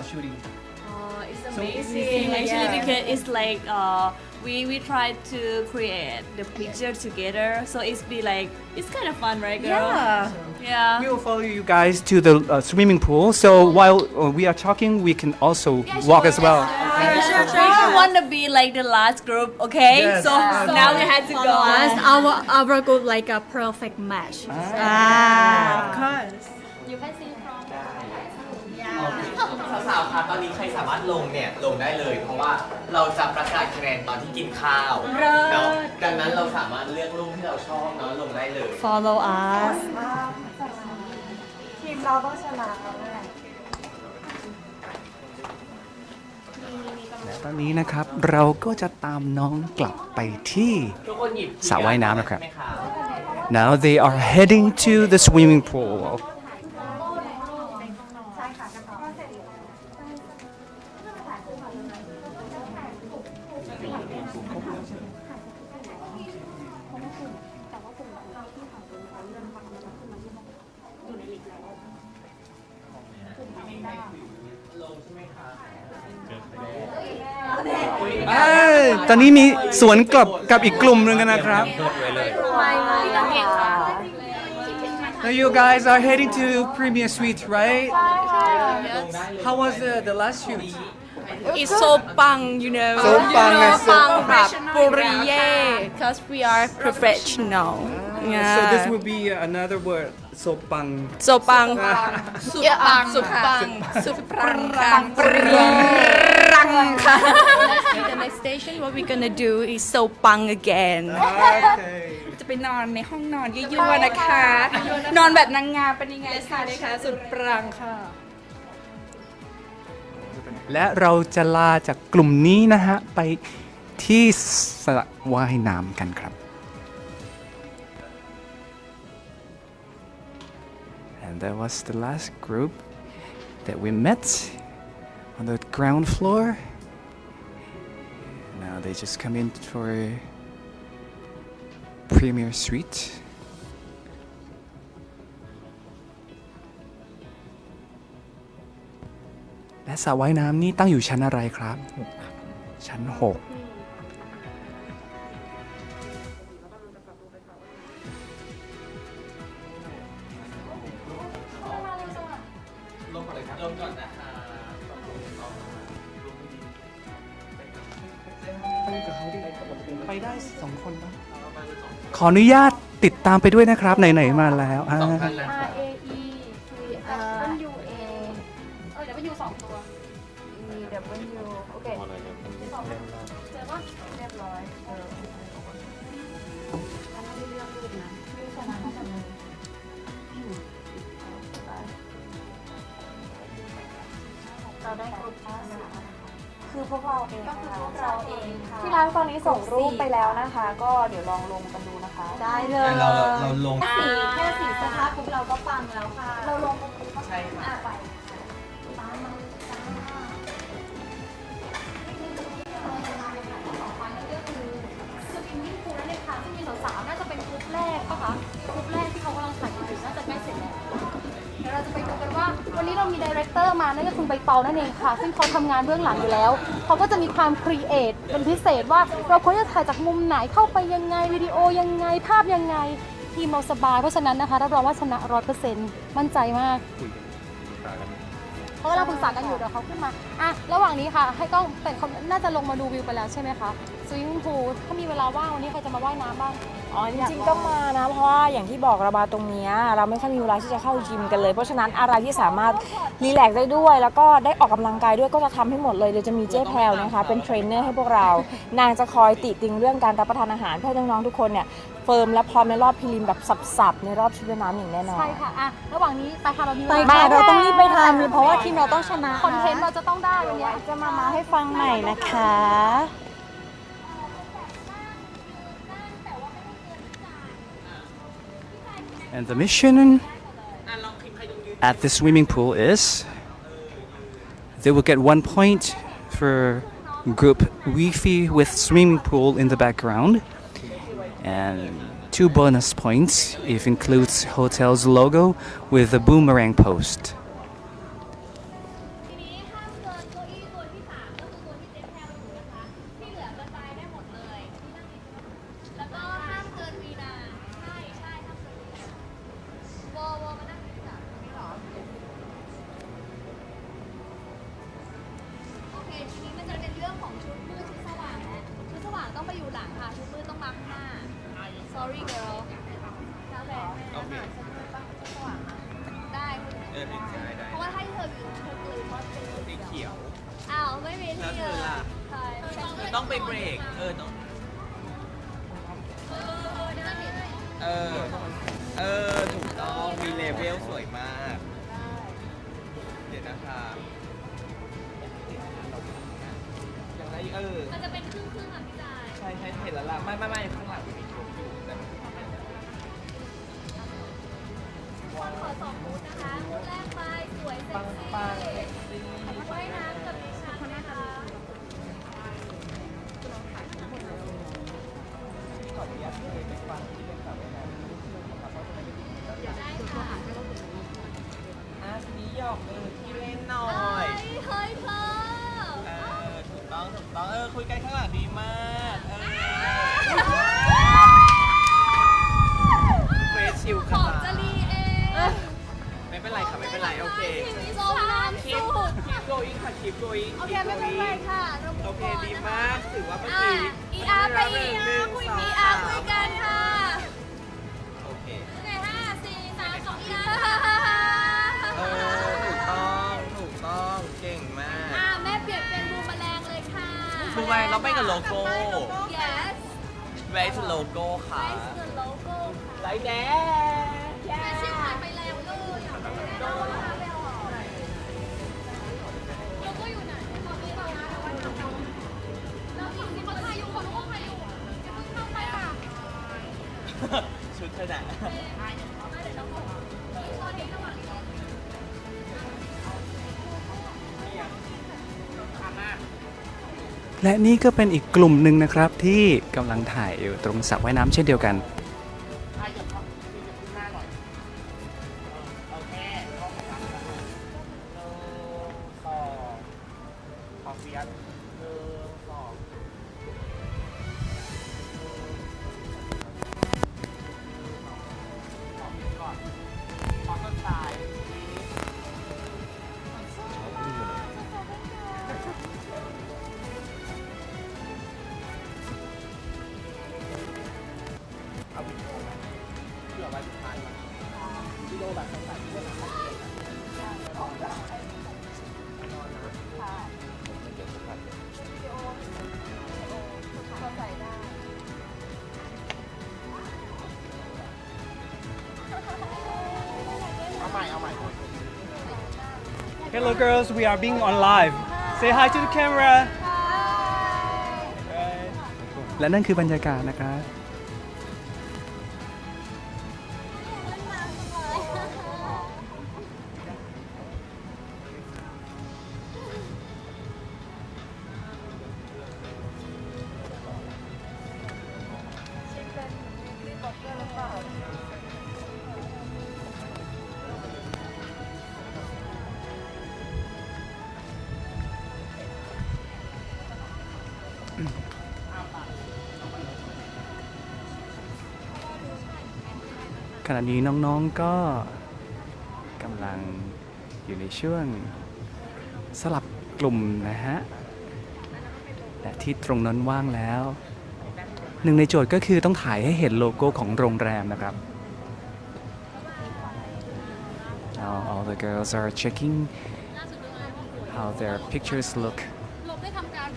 while shooting? Oh, it's So amazing Yeah. actually because it's like uh, we we try to create the picture together, so it's be like it's kind of fun, right, girl? Yeah. Yeah. We will follow you guys to the uh, swimming pool. So while uh, we are talking, we can also walk as well. We don't want to be like the last group, okay? Yes. So now we had to go. us our our group like a perfect match ah of course สาวๆครับตอนนี้ใครสามารถลงเนี่ยลงได้เลย เพราะว่าเราจะประกาศคะแนนตอนที่กินข้าวเนาะดังนั้นเราสามารถเลือกรูปที่เราชอบเนาะลงได้เลย follow us และตอนนี้นะครับเราก็จะตามน้องกลับไปที่ ทุกคนหยิบสระว่ายน้ำนะครับใช่ไหมครับ Now they are heading to the swimming pool. อ้ยตอนนี้มีสวนกลับกับอีกกลุ่มหนึ่งกันนะครับ Now you guys are heading to Premier Suite, right? How was the, the last shoot? it's so bang you know So bang, you know so bang bang. แบบปุริเย่ because we are professional yeah So this will be another word. So bang. so bang สุดปัง สุดปัง สุดปังปังปรีรังค่ะ the next station what we gonna do is so bang again Okay. จะไปนอนในห้องนอนยั่วๆนะคะ นอนแบบนางงามเป็นยังไงคะนะคะสุดปรังค่ะ และเราจะลาจากกลุ่มนี้นะฮะ ไปที่สระว่ายน้ำกันครับ that was the last group that we met on the ground floor. Now they just come in for Premier Suite. และสระว่ายน้ำนี่ตั้งอยู่ชั้นอะไรครับ ชั้น 6 ลงก่อนเลยครับลงก่อนนะคะไปได้สองคนนะขออนุญาตติดตามไปด้วยนะครับ ไหนๆมาแล้วอ่าสองท่านนะครับ R A E W A เออ W สองตัว E W โอเคเจอปะเรียบร้อยเอออันนั้นไม่เลือกรูปนะไม่ชนะ เลยเราได้กรุ๊ปที่สามคือพวกเราเองก็คือพวกเราเองค่ะ ที่ร้านตอนนี้ส่งรูปไปแล้วนะคะ ก็เดี๋ยวลองลงกันดูนะคะ ได้เลแต่ยเราเราลง สีแค่สีสภาพปุ๊บเราก็ปังแล้วค่ะ เราลงตรงนี้ก็ใช่ค่ะ อะไป เรามีดีเรคเตอร์มานั่นก็คือใบเปานั่นเองค่ะ ซึ่งเขาทำงานเบื้องหลังอยู่แล้วเขาก็จะมีความครีเอทเป็นพิเศษว่าเราควรจะถ่ายจากมุมไหนเข้าไปยังไงวิดีโอยังไงภาพยังไงทีมเราสบายเพราะฉะนั้นนะคะรับรองว่าชนะร้อยเปอร์เซ็นต์มั่นใจมาก เพราะว่าเราปรึกษากันอยู่เดี๋ยวเขาขึ้นมาอะระหว่างนี้ค่ะ ให้ต้องแต่เขาน่าจะลงมาดูวิวไปแล้วใช่ไหมคะสวิมมิ่งพูลถ้ามีเวลาว่างวันนี้ใครจะมาว่ายน้ำบ้าง อ๋อจริงๆก็มานะ เพราะว่าอย่างที่บอกเรามาตรงเนี้ยเราไม่ค่อยมีเวลาที่จะเข้ายิมกันเลย เพราะฉะนั้นอะไรที่สามารถรีแลกซ์ได้ด้วย แล้วก็ได้ออกกำลังกายด้วยก็จะทำให้หมดเลยเดี๋ยวจะมีเจ๊แพลวนะคะ เป็นเทรนเนอร์ให้พวกเรา นางจะคอยติติงเรื่องการรับประทานอาหารเพื่อให้น้องๆทุกคนเนี่ยเฟิร์มและพร้อมในรอบพรีลิมแบบสับๆ ในรอบชุดว่ายน้ำอย่างแน่นอน ใช่ค่ะอะ ระหว่างนี้ไปค่ะเรามีไปวลค่ะ เราต้องรีบไปทำเพราะว่าทีมเราต้องชนะคอนเทนต์เราจะต้องได้วันเนี้ยจะมามาให้ฟังใหม่นะคะ And the mission at the swimming pool is they will get one point for group Wi-Fi with swimming pool in the background, and two bonus points if includes hotel's logo with a boomerang post. เออได้ได้เพราะว่าถ้าเธออยู่เธอลืมว่าเป็นสีเขียว อ้าวไม่มีแล้วที่เธอล่ะ ใช่เธอต้องไปเบรก เออ ต้องเออ เออ ถูกต้อง มีเลเวลสวยมาก เดี๋ยวนะคะยังไงเออ มันจะเป็นครึ่งครึ่งๆอะพี่จาย ใช่ใช่เห็นแล้วล่ะ ไม่ไม่ไม่ข้างหลัง ปักงซี่ปั going ค่ะ keep going โอเคไม่เป็นไรค่ะเราโอเคดีมากถือว่าเมื่ออะกี้อีอาร์ไปอีกหนึ่งสองอีอาร์คุยสามกันค่ะโอเค ไหนห้าสี่สามสองอีอาเออ ถูกต้อง ถูกต้อง เก่งมาก อะแม่เปลี่ยนเป็นบูมแมลงเลยค่ะ บูมแมลงเราไปกับโลโก้ yes Where is the logo ค่ะ Where's the logo ไรแด ชุดขนาดและนี่ก็เป็นอีกกลุ่มหนึ่งนะครับที่กำลังถ่ายอยู่ตรงสระว่ายน้ำเช่นเดียวกันโอเคเข้ามาครับหนึ่งสองขอเฟียสหนึ่งสอง Hello girls we are being on live say hi to the camera และนั่นคือบรรยากาศนะครับ ขณะนี้น้องๆก็กำลังอยู่ในช่วงสลับกลุ่มนะฮะ และที่ตรงนั้นว่างแล้ว หนึ่งในโจทย์ก็คือต้องถ่ายให้เห็นโลโก้ของโรงแรมนะครับ Now all the girls are checking how their pictures look ลบได้ทำการ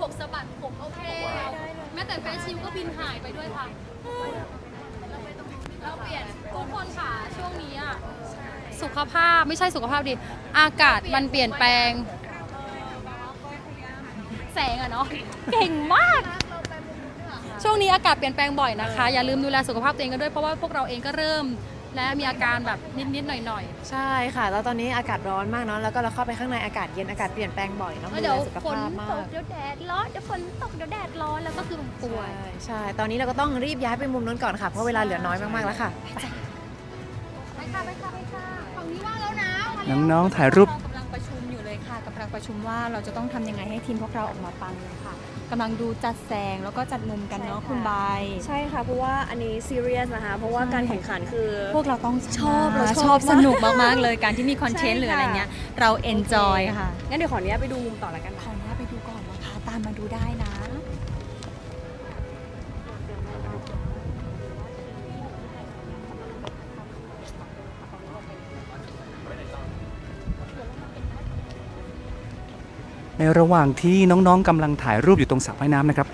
ปกสะบัดผมโอเคแม้แต่แฟชิลก็บินหายไปด้วยค่ะ เราเปลี่ยนทุกคนค่ะช่วงนี้อะสุขภาพไม่ใช่สุขภาพดิอากาศมันเปลี่ยนแปลง แสงอะเนาะเก่งมาก ช่วงนี้อากาศเปลี่ยนแปลงบ่อยนะคะ อย่าลืมดูแลสุขภาพตัวเองกันด้วยเพราะว่าพวกเราเองก็เริ่ม และมีอาการแบบนิดๆหน่อยใช่ค่ะแล้วตอนนี้อากาศร้อนมากเนาะแล้วก็เราเข้าไปข้างในอากาศเย็นอากาศเปลี่ยนแปลงบ่อยๆเนาะแล้วดูเดี๋แลยวสุขฝนภาพตมากกเดี๋ยวแดดร้อนเดี๋ยวฝนตกเดี๋ยวแดดร้อนแล้วก็คือป่วย ใช่ใช่ตอนนี้เราก็ต้องรีบย้ายไปมุมนู้นก่อนค่ะเพราะเวลาเหลือน้อยมากๆแล้วค่ะ ไปค่ะไปค่ะไปค่ะฝั่งนี้ว่างแล้วนะน้องๆถ่ายรูปกำลังประชุมอยู่เลยค่ะกำลังประชุมว่าเราจะต้องทำยังไงให้ทีมพวกเราออกมาปังเลยค่ะ กำลังดูจัดแสงแล้วก็จัดมุมกันเนาะคุณบายใช่ค่ะ เพราะว่าอันนี้ซีเรียสนะคะ เพราะว่าการแข่งขันคือ พวกเราต้องชอบเราชชออบบสนุกมากๆเลยการที่มีคอนเทนต์ใช่หรืออะไรค่ะเงี้ยเราเอนจอยค่ะงั้นเดี๋ยวขออนุญาตไปดูมุมต่อแล้วกันขออนุญาตไปดูก่อนนะคะตามมาดูได้ ระหว่างที่น้องๆกำลังถ่ายรูปอยู่ตรงสระว่ายน้ำนะครับ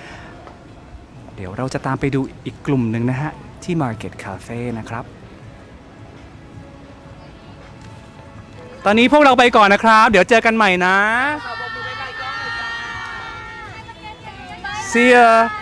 เดี๋ยวเราจะตามไปดูอีกกลุ่มหนึ่งนะฮะ ที่ Market Cafe นะครับ ตอนนี้พวกเราไปก่อนนะครับ เดี๋ยวเจอกันใหม่นะ See ya